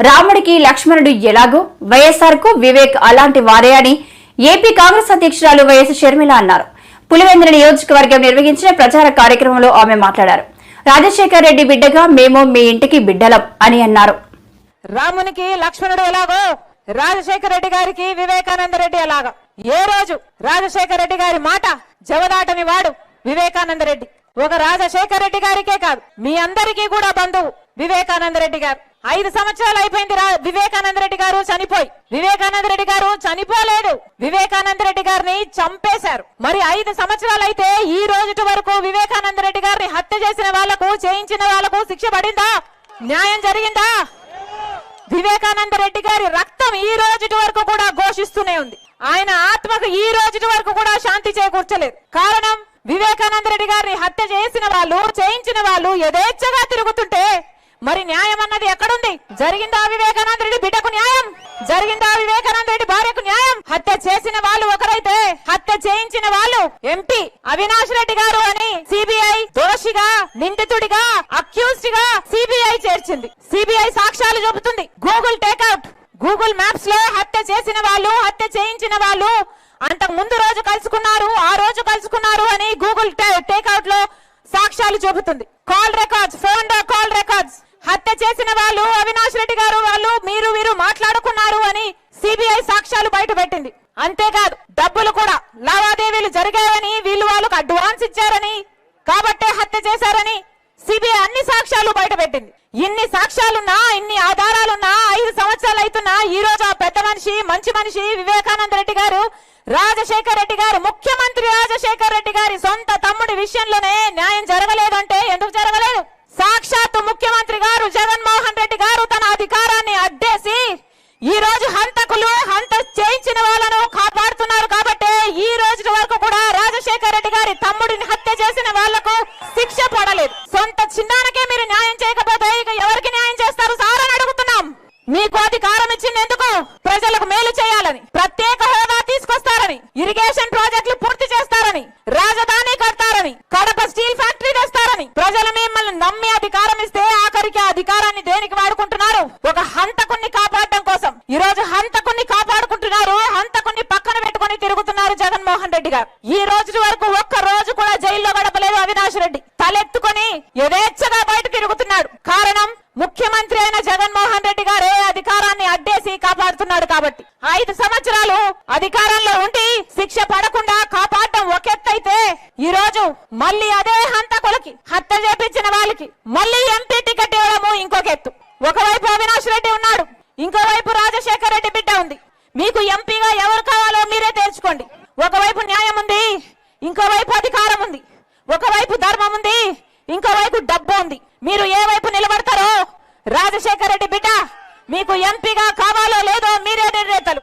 రాముడికి లక్ష్మణుడు ఎలాగో? వైఎస్ఆర్కు వివేక్ అలాంటి వారే అని ఏపీ కాంగ్రెస్ అధ్యక్షురాలు వైఎస్ షర్మిల అన్నారు. పులివెందుల నియోజకవర్గం నిర్వహించిన ప్రచార కార్యక్రమంలో ఆమె మాట్లాడారు. రాజశేఖర్ రెడ్డి బిడ్డగా మేము మీ ఇంటికి బిడ్డలం అని అన్నారు. రామునికి లక్ష్మణుడు ఎలాగో? రాజశేఖర రెడ్డి గారికి వివేకానంద రెడ్డి ఎలాగో? ఏ రోజు? రాజశేఖర రెడ్డి గారి మాట జవదాటని వాడు వివేకానంద రెడ్డి ఒక రాజశేఖర రెడ్డి గారికే కాదు మీ అందరికీ కూడా బంధువు. వివేకానంద రెడ్డి గారు. ఐదు సంవత్సరాలు అయిపోయింది రా వివేకానంద రెడ్డి గారు చనిపోయి. వివేకానంద రెడ్డి గారు చనిపోలేడు వివేకానంద రెడ్డి గారిని చంపేశారు. మరి ఐదు సంవత్సరాలు అయితే ఈ రోజు వరకు వివేకానంద రెడ్డి గారిని హత్య చేసిన వాళ్ళకు చేయించిన వాళ్ళకు శిక్ష పడిందా? న్యాయం జరిగిందా? వివేకానంద రెడ్డి గారి రక్తం ఈ రోజు వరకు కూడా ఘోషిస్తూనే ఉంది. ఆయన ఆత్మకు ఈ రోజు వరకు కూడా శాంతి చేకూర్చలేదు. కారణం వివేకానంద రెడ్డి గారిని హత్య చేసిన వాళ్ళు చేయించిన వాళ్ళు యథేచ్ఛగా తిరుగుతుంటే మరి న్యాయం అన్నది ఎక్కడుంది? జరిగిందా వివేకానంద రెడ్డి బిడ్డకు న్యాయం? జరిగిందా వివేకానంద రెడ్డి భార్యకు న్యాయం? హత్య చేసిన వాళ్ళు ఒకరైతే హత్య చేయించిన వాళ్ళు ఎంపీ అవినాష్ రెడ్డి గారు అని సిబిఐ దోషిగా నిందితుడిగా అక్యూజ్డ్గా సిబిఐ చేర్చింది. సిబిఐ సాక్ష్యాలు చూపుతుంది. గూగుల్ టేక్అవుట్ గూగుల్ మ్యాప్స్లో హత్య చేసిన వాళ్ళు హత్య చేయించిన వాళ్ళు అంతకు ముందు రోజు కలుసుకున్నారు ఆ రోజు కలుసుకున్నారు అని గూగుల్ టేక్అవుట్లో సాక్ష్యాలు చూపుతుంది. Call records phone call records హత్య చేసిన వాళ్ళు అవినాష్ రెడ్డి గారు వాళ్ళు మీరు వీరు మాట్లాడుకున్నారు అని సిబిఐ సాక్ష్యాలు బయట పెట్టింది. అంతేకాదు డబ్బులు కూడా లావాదేవీలు జరిగాయని వీళ్ళు వాళ్ళకు అడ్వాన్స్ ఇచ్చారని కాబట్టే హత్య చేశారని సిబిఐ అన్ని సాక్ష్యాలు బయట పెట్టింది. ఇన్ని సాక్ష్యాలున్నా ఇన్ని ఆధారాలున్నా ఐదు సంవత్సరాలు అవుతున్నా ఈ రోజు ఆ పెద్ద మనిషి మంచి మనిషి వివేకానంద రెడ్డి గారు రాజశేఖర్ రెడ్డి గారు ముఖ్యమంత్రి రాజశేఖర్ రెడ్డి గారి సొంత తమ్ముడి విషయంలోనే న్యాయం జరగలేదంటే ఎందుకు జరగలేదు సాక్షాత్తు ముఖ్యమంత్రి గారు జగన్మోహన్ రెడ్డి గారు తన అధికారాన్ని అడ్డేసి ఈ రోజు హంతకులు హంత చేయించిన వాళ్ళను కాపాడుతున్నారు కాబట్టి ఈ రోజు వరకు కూడా రాజశేఖర్ రెడ్డి గారి తమ్ముడిని హత్య చేసిన వాళ్ళకు సొంత చిన్నారకే మీరు న్యాయం చేయకపోతే ఇక ఎవరికి న్యాయం చేస్తారు? సార్ అని అడుగుతున్నాం. మీకు అధికారం ఇచ్చింది ఎందుకు? ప్రజలకు మేలు చేయాలని ప్రత్యేక హోదా తీసుకొస్తారని ఇరిగేషన్ ప్రాజెక్టులు పూర్తి చేస్తారని రాజ పెట్టుకొని తిరుగుతున్నారు జగన్మోహన్ రెడ్డి గారు. ఈ రోజు వరకు ఒక్క రోజు కూడా జైల్లో గడపలేదు అవినాష్ రెడ్డి. తలెత్తుకొని యథేచ్ఛగా బయట తిరుగుతున్నాడు. కారణం ముఖ్యమంత్రి అయిన జగన్మోహన్ రెడ్డి గారే అధికారాన్ని అడ్డేసి కాపాడుతున్నాడు కాబట్టి. ఐదు సంవత్సరాలు అధికారంలో ఉండి శిక్ష పడకుండా కాపాడటం ఒక ఎత్తైతే ఈ రోజు మళ్ళీ అదే హంతకులకి హత్య చేపించిన వాళ్ళకి మళ్ళీ ఎంపీ టికెట్ ఇవ్వడము ఇంకొక ఎత్తు. ఒకవైపు అవినాష్ రెడ్డి ఉన్నాడు. ఇంకోవైపు రాజశేఖర రెడ్డి బిడ్డ ఉంది. మీకు ఎంపీగా ఎవరు కావాలో మీరే తెలుసుకోండి. ఒకవైపు న్యాయం ఉంది ఇంకోవైపు అధికారం ఉంది. ఒకవైపు ధర్మం ఉంది ఇంకోవైపు డబ్బు ఉంది. మీరు ఏ వైపు నిలబడతారో రాజశేఖర్ రెడ్డి బిడ్డ మీకు ఎంపీగా కావాలో లేదో మీరే నిర్ణేతలు.